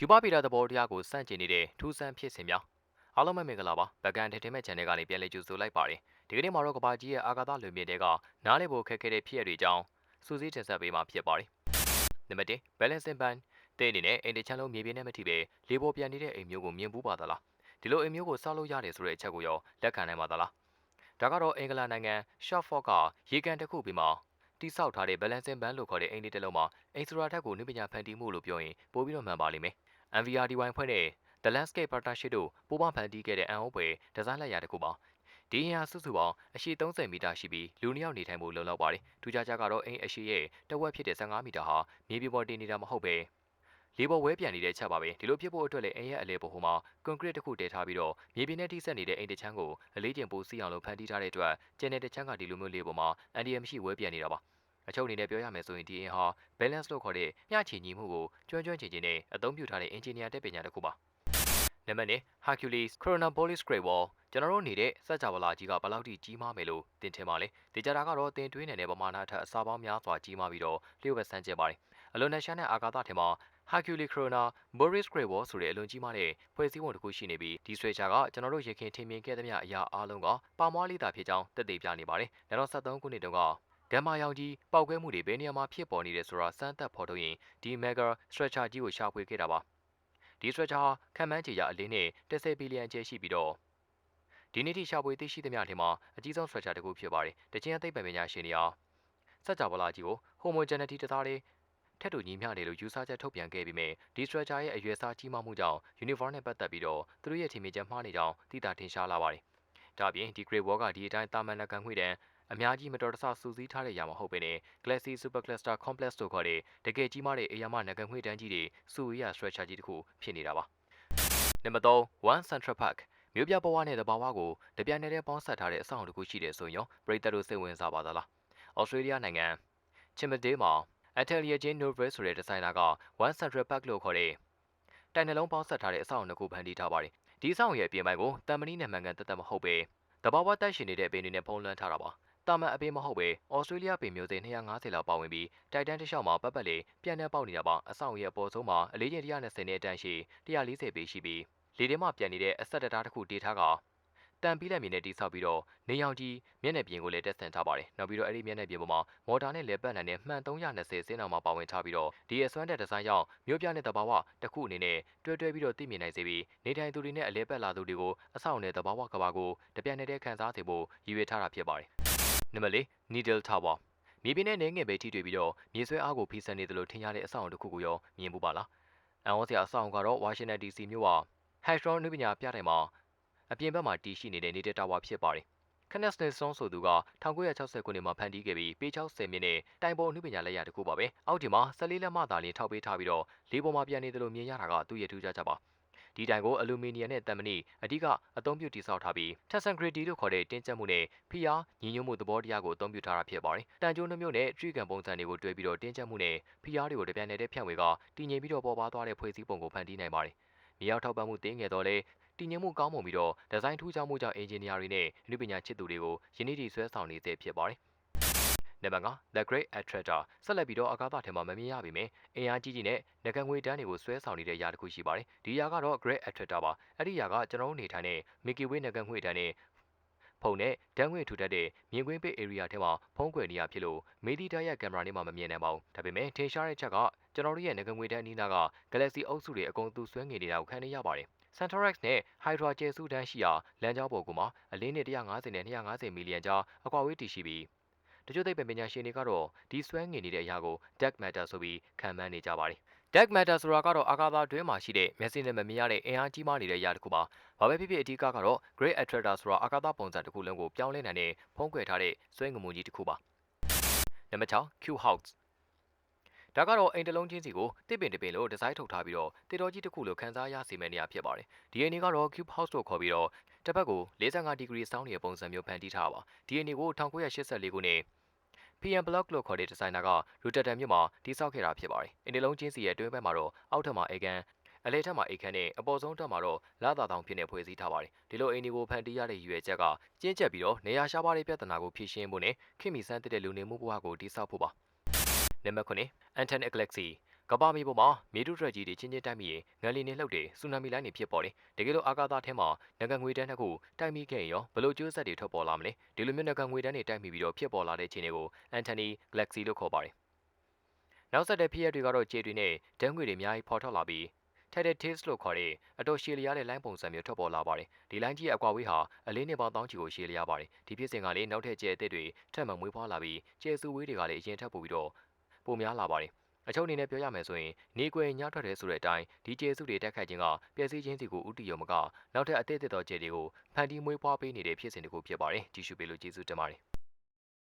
ယူပပီတာသဘောတရားကိုစန့်ကျင်နေတဲ့ထူးဆန်းဖြစ်စဉ်များအားလုံးပဲမင်္ဂလာပါဘကန် Entertainment Channel ကနေပြန်လည်ကြိုဆိုလိုက်ပါတယ်ဒီကနေ့မှာတော့ကဘာကြီးရဲ့အာကာသလွင်ပြင်တွေကနားလည်ဖို့ခက်ခဲတဲ့ဖြစ်ရတွေအကြောင်းစူးစီးတင်ဆက်ပေးမှာဖြစ်ပါတယ်နံပါတ်1 Balancing Band တဲ့အနေနဲ့အိမ်တချမ်းလုံးမြေပြင်နဲ့မထိပဲလေပေါ်ပြန်နေတဲ့အိမ်မျိုးကိုမြင်ဘူးပါသလားဒီလိုအိမ်မျိုးကိုစောက်လို့ရတယ်ဆိုတဲ့အချက်ကိုရောလက်ခံနိုင်ပါသလားဒါကတော့အင်္ဂလန်နိုင်ငံ Sheffield ကရေကန်တစ်ခုပြီးမှာတိဆောက်ထားတဲ့ balancing band လို့ခေါ်တဲ့အိမ်လေးတစ်လုံးမှာအိမ်စရာထက်ကိုနည်းပညာဖန်တီးမှုလို့ပြောရင်ပိုပြီးတော့မှန်ပါလိမ့်မယ် MVRDY ဖွဲ့တဲ့ The Landscape Partnership တို့ပူးပေါင်းဖန်တီးခဲ့တဲ့အန်အုပ်ပွဲဒီဇိုင်းလက်ရာတစ်ခုပါဒီအင်အားစုစုပေါင်းအရှိ30မီတာရှိပြီးလူနှစ်ယောက်နေထိုင်ဖို့လုံလောက်ပါတယ်ထူးခြားချက်ကတော့အိမ်အရှိရဲ့တဝက်ဖြစ်တဲ့15မီတာဟာမြေပြင်ပေါ်တင်နေတာမဟုတ်ပဲလေပေါ်ဝဲပြန်နေတဲ့ချက်ပါပဲဒီလိုဖြစ်ဖို့အတွက်လည်းအိမ်ရဲ့အလဲပေါ်ဟိုမှာကွန်ကရစ်တစ်ခုတည်ထားပြီးတော့မြေပြင်နဲ့ထိစပ်နေတဲ့အိမ်တစ်ချမ်းကိုအလေးကျင်ပိုစီအောင်လို့ဖန်တီးထားတဲ့အတွက်ကျန်တဲ့တစ်ချမ်းကဒီလိုမျိုးလေပေါ်မှာအန်ဒီယမ်ရှိဝဲပြန်နေတာပါ အချုပ်အနေနဲ့ပြောရမယ်ဆိုရင်ဒီအင်ဟာ balance လို့ခေါ်တဲ့မျှချေညီမှုကိုကျွမ်းကျွမ်းကျင်ကျင်နဲ့အသုံးပြုထားတဲ့ engineer တက်ပညာတစ်ခုပါနံပါတ်1 Hercules Chronopolis Great Wall ကျွန်တော်တို့နေတဲ့စက်ကြဝဠာကြီးကဘယ်လောက်ထိကြီးမားမယ်လို့သင်ထင်ပါလဲဒီကြတာကတော့တင်တွေးနေတဲ့ပမာဏထက်အစာပေါင်းများစွာကြီးမားပြီးတော့လျှို့ဝှက်ဆန်းကျင်ပါတယ်အလွန်နဲ့ရှားတဲ့အာကာသထဲမှာ Hercules Corona Boris Great Wall ဆိုတဲ့အလွန်ကြီးမားတဲ့ဖွဲ့စည်းပုံတစ်ခုရှိနေပြီးဒီဆွေချာကကျွန်တော်တို့ရခင်ထင်မြင်ခဲ့သမျှအရာအလုံးကပါမွားလေးတာဖြစ်ကြောင်းတက်သေးပြနေပါတယ်2023ခုနှစ်တုန်းက ဒမ်မာရောင်ကြီးပောက်ကွဲမှုတွေဘယ်နေရာမှာဖြစ်ပေါ်နေတယ်ဆိုတာစမ်းသပ်ဖော်ထုတ်ရင်ဒီ mega stretcher ကြီးကိုရှာဖွေခဲ့တာပါဒီ stretcher ခံမှန်းခြေရအလင်းနဲ့10ဘီလီယံကျဲရှိပြီးတော့ဒီနေ့ထိရှာဖွေသိရှိသမျှထဲမှာအကြီးဆုံး stretcher တစ်ခုဖြစ်ပါတယ်တချင်းအသိပ္ပံပညာရှင်တွေဟာစက်ကြဝဠာကြီးကို homogeneity တသားလေးထက်တူညီမျှတယ်လို့ယူဆချက်ထုတ်ပြန်ခဲ့ပြီးမြဲဒီ stretcher ရဲ့အရွယ်စားကြီးမားမှုကြောင့် uniform နဲ့ပတ်သက်ပြီးတော့သူတို့ရဲ့ထင်မြင်ချက်မှားနေကြောင်းသိတာထင်ရှားလာပါတယ်။ဒါ့အပြင်ဒီ Great Wall ကဒီအတိုင်းတာမန်လက်ကန်ခွေတန်း အများကြီးမတော်တဆစူးစီးထားတဲ့ຢာမဟုတ်ဘဲနဲ့ Galaxy Supercluster Complex တို့ခေါ်တဲ့တကယ်ကြီးမားတဲ့အရာမနဂံခွေတန်းကြီးတွေစူရီယာ stretcher ကြီးတစ်ခုဖြစ်နေတာပါ။နံပါတ်3 One Central Park မြို့ပြဘဝနဲ့တဘာဝကိုတပြိုင်နက်တည်းပေါင်းစပ်ထားတဲ့အဆောက်အအုံတစ်ခုရှိတယ်ဆိုရင်ရောပရိသတ်တို့စိတ်ဝင်စားပါသလား။ဩစတြေးလျနိုင်ငံ Chippendale မှာ Atelier Jane Novel ဆိုတဲ့ဒီဇိုင်နာက One Central Park လို့ခေါ်တဲ့တိုင်နှလုံးပေါင်းဆက်ထားတဲ့အဆောက်အအုံတစ်ခုဖန်တီးထားပါတယ်။ဒီအဆောက်အအုံရဲ့အပြင်ပိုင်းကိုတမ်မဏိနဲ့မှန်ကန်တက်တက်မဟုတ်ပဲတဘာဝတက်ရှင်နေတဲ့အပင်တွေနဲ့ဖုံးလွှမ်းထားတာပါ။ တာမန်အပင်မဟုတ်ပဲဩစတြေးလျပင်မျိုးစိ250လောက်ပါဝင်ပြီးတိုက်တန်းတစ်လျှောက်မှာပတ်ပတ်လေးပြန်နှံပေါက်နေတာပါအဆောင်ရဲ့အပေါ်ဆုံးမှာအလေးချိန်120နဲ့အတန်းရှိ140ပေရှိပြီးလေထဲမှာပြန်နေတဲ့အဆက်တတားတစ်ခုတေးထားကတန်ပြီးလက်မြေနဲ့တိဆောက်ပြီးတော့နေရောင်ကြီးမျက်နှာပြင်ကိုလည်းတက်ဆင်ထားပါတယ်။နောက်ပြီးတော့အဲ့ဒီမျက်နှာပြင်ပေါ်မှာမော်တာနဲ့လေပတ်နိုင်တဲ့မှန်320စင်းအောင်မှာပါဝင်ထားပြီးတော့ဒီအစွမ်းတဲ့ဒီဇိုင်းကြောင့်မြို့ပြတဲ့တဘာဝတစ်ခုအနေနဲ့တွဲတွဲပြီးတော့သိမြင်နိုင်စေပြီးနေထိုင်သူတွေနဲ့အလဲပတ်လာသူတွေကိုအဆောက်အဦနဲ့တဘာဝကဘာကိုတပြိုင်နက်တည်းခံစားစေဖို့ရည်ရွယ်ထားတာဖြစ်ပါတယ်။ နံပါတ်၄ Needle Tower မြေပြင်နဲ့နေငယ်ပဲထိတွေ့ပြီးတော့မြေဆွဲအားကိုဖိစံနေတယ်လို့ထင်ရတဲ့အဆောက်အဦတစ်ခုကိုရောမြင်မှုပါလား။အန်ဝစရာအဆောက်အဦကတော့ Washington DC မြို့က Hydron နုပညာပြတိုင်မှာအပြင်ဘက်မှာတည်ရှိနေတဲ့နေတဲ့တာဝါဖြစ်ပါတယ်။ Kenneth Nelson ဆိုသူက1960ခုနှစ်မှာဖန်တီးခဲ့ပြီးပေ60မြင့်နဲ့တိုင်ပေါ်အမှုပညာလက်ရာတစ်ခုပါပဲ။အောက်ဒီမှာ14လက်မသာလင်းထောက်ပေးထားပြီးတော့လေးပေါ်မှာပြန်နေတယ်လို့မြင်ရတာကသူ့ရဲ့ထူးခြားချက်ပါ။ ဒီတိုင်ကိုအလူမီနီယံနဲ့တံမဏိအဓိကအသုံးပြုတည်ဆောက်ထားပြီး Tesson Grady လို့ခေါ်တဲ့တင်းကျပ်မှုနဲ့ဖိအားညီညွတ်မှုသဘောတရားကိုအသုံးပြုထားတာဖြစ်ပါတယ်။တန်ကြိုးနှမျိုးနဲ့ထရီကန်ပုံစံတွေကိုတွဲပြီးတော့တင်းကျပ်မှုနဲ့ဖိအားတွေကိုတပြိုင်နက်တည်းဖြန့်ဝေကတည်ငြိမ်ပြီးတော့ပေါ်ပါသွားတဲ့ဖွဲ့စည်းပုံကိုဖန်တီးနိုင်ပါတယ်။မြေရောက်ထောက်ပံ့မှုတင်းငယ်တော့လေတည်ငြိမ်မှုကောင်းမွန်ပြီးတော့ဒီဇိုင်းထူးခြားမှုကြောင့်အင်ဂျင်နီယာတွေနဲ့အနုပညာချစ်သူတွေကိုယနေ့ထိဆွဲဆောင်နေစေဖြစ်ပါတယ်။ နံပါတ်5 The Great Attractor ဆက်လက်ပြီးတော့အကားသားထဲမှာမမြင်ရပါမယ်။အင်အားကြီးကြီးနဲ့ငကငွေတန်းတွေကိုဆွဲဆောင်နေတဲ့ຢာတစ်ခုရှိပါတယ်။ဒီຢာကတော့ Great Attractor ပါ။အဲ့ဒီຢာကကျွန်တော်တို့နေထိုင်တဲ့ Milky Way ငကငွေတန်းနဲ့ဖုန်နဲ့ဓာတ်ငွေထူထပ်တဲ့မြင်ကွင်းပိတ် area ထဲမှာဖုံးကွယ်နေရဖြစ်လို့မေဒီတာရဲ့ကင်မရာနဲ့မှမမြင်နိုင်ပါဘူး။ဒါပေမဲ့ထင်ရှားတဲ့ချက်ကကျွန်တော်တို့ရဲ့ငကငွေတန်းအနီးနားက Galaxy အုပ်စုတွေအကုန်သူဆွဲငင်နေတာကိုခံနေရပါတယ်။ Centrex နဲ့ Hydra ကျဲစုတန်းရှိရာလမ်းကြောပေါ်ကမှာအလင်းနဲ့150နဲ့250မီလီယံကြားအကွာဝေးတည်ရှိပြီး တချို့သိပ္ပံပညာရှင်တွေကတော့ဒီဆွဲငင်နေတဲ့အရာကို dark matter ဆိုပြီးခံမှန်းနေကြပါတယ်။ dark matter ဆိုတာကတော့အာကာသတွင်းမှာရှိတဲ့မျက်စိနဲ့မမြင်ရတဲ့အင်အားကြီးမားနေတဲ့အရာတစ်ခုပါ။ဘာပဲဖြစ်ဖြစ်အဓိကကတော့ great attractor ဆိုတာအာကာသပုံစံတစ်ခုလုံးကိုပြောင်းလဲနိုင်တဲ့ဖုံးကွယ်ထားတဲ့ဆွဲငမှုကြီးတစ်ခုပါ။နံပါတ်6 Q House ဒါကတော့အိမ်တလုံးချင်းစီကိုတစ်ပင်တစ်ပင်လို့ဒီဇိုင်းထုတ်ထားပြီးတော့တေတော်ကြီးတစ်ခုလိုခန်းစားရစီမဲ့နေရဖြစ်ပါတယ်။ဒီအိမ်ကြီးကတော့ Cube House လို့ခေါ်ပြီးတော့တစ်ဖက်ကို45ဒီဂရီစောင်းနေတဲ့ပုံစံမျိုးဖန်တီးထားပါ။ဒီအိမ်ကြီးကို1984ခုနှစ် PM Block လို့ခေါ်တဲ့ဒီဇိုင်နာက Rotterdam မြို့မှာတည်ဆောက်ခဲ့တာဖြစ်ပါတယ်။အိမ်တလုံးချင်းစီရဲ့တွင်းဘက်မှာတော့အောက်ထပ်မှာအိမ်ကန်အလဲထက်မှာအိတ်ခမ်းနဲ့အပေါ်ဆုံးတက်မှာတော့လာသာတောင်ဖြစ်နေဖွဲ့စည်းထားပါတယ်ဒီလိုအိမ်တွေကိုဖန်တီးရတဲ့ရည်ရွယ်ချက်ကကျင်းကျက်ပြီးတော့နေရာရှားပါးတဲ့ပြဿနာကိုဖြေရှင်းဖို့နဲ့ခင်မီစမ်းတဲ့လူနေမှုဘဝကိုတည်ဆောက်ဖို့ပါနံပါတ်9 Anton Galaxy ကမ္ဘာမြေပေါ်မှာမြေထုထရက်ကြီးတွေချင်းချင်းတိုက်မိရင်ငလီနေလှုပ်တယ်ဆူနာမီလိုင်းတွေဖြစ်ပေါ်တယ်တကယ်လို့အာကာသထဲမှာငကငွေတန်းတစ်ခုတိုက်မိခဲ့ရင်ရောဘယ်လိုကျိုးဆက်တွေထွက်ပေါ်လာမလဲဒီလိုမျိုးငကငွေတန်းတွေတိုက်မိပြီးတော့ဖြစ်ပေါ်လာတဲ့အခြေအနေကိုအန်တိုနီဂလက်ဆီလို့ခေါ်ပါတယ်နောက်ဆက်တဲ့ဖြစ်ရပ်တွေကတော့ခြေတွေနဲ့ဓာတ်ငွေတွေအများကြီးပေါ်ထွက်လာပြီး Tidal Tails လို့ခေါ်တဲ့အတော်ရှည်လျားတဲ့လိုင်းပုံစံမျိုးထွက်ပေါ်လာပါတယ်။ဒီလိုင်းကြီးရဲ့အကွာဝေးဟာအလေးနှစ်ပေါင်းတောင်းချီကိုရှည်လျားပါတယ်။ဒီဖြစ်စဉ်ကလည်းနောက်ထပ်ကျဲအသစ်တွေထပ်မံမွေးဖွားလာပြီးကျဲစုဝေးတွေကလည်းအရင်ထက်ပိုပြီးတော့ပိုများလာပါတယ်။ အချုပ်အနေနဲ့ပြောရမယ်ဆိုရင်နေကွယ်ညှထွက်တယ်ဆိုတဲ့အတိုင်းဒီကျဲစုတွေတက်ခတ်ခြင်းကပျက်စီးခြင်းစီကိုဥတီရုံမကနောက်ထပ်အသစ်အသစ်သောကျဲတွေကိုဖန်တီးမွေးဖွားပေးနေတဲ့ဖြစ်စဉ်တစ်ခုဖြစ်ပါတယ်။ကြည့်ရှုပေးလို့ကျေးဇူးတင်ပါတယ်။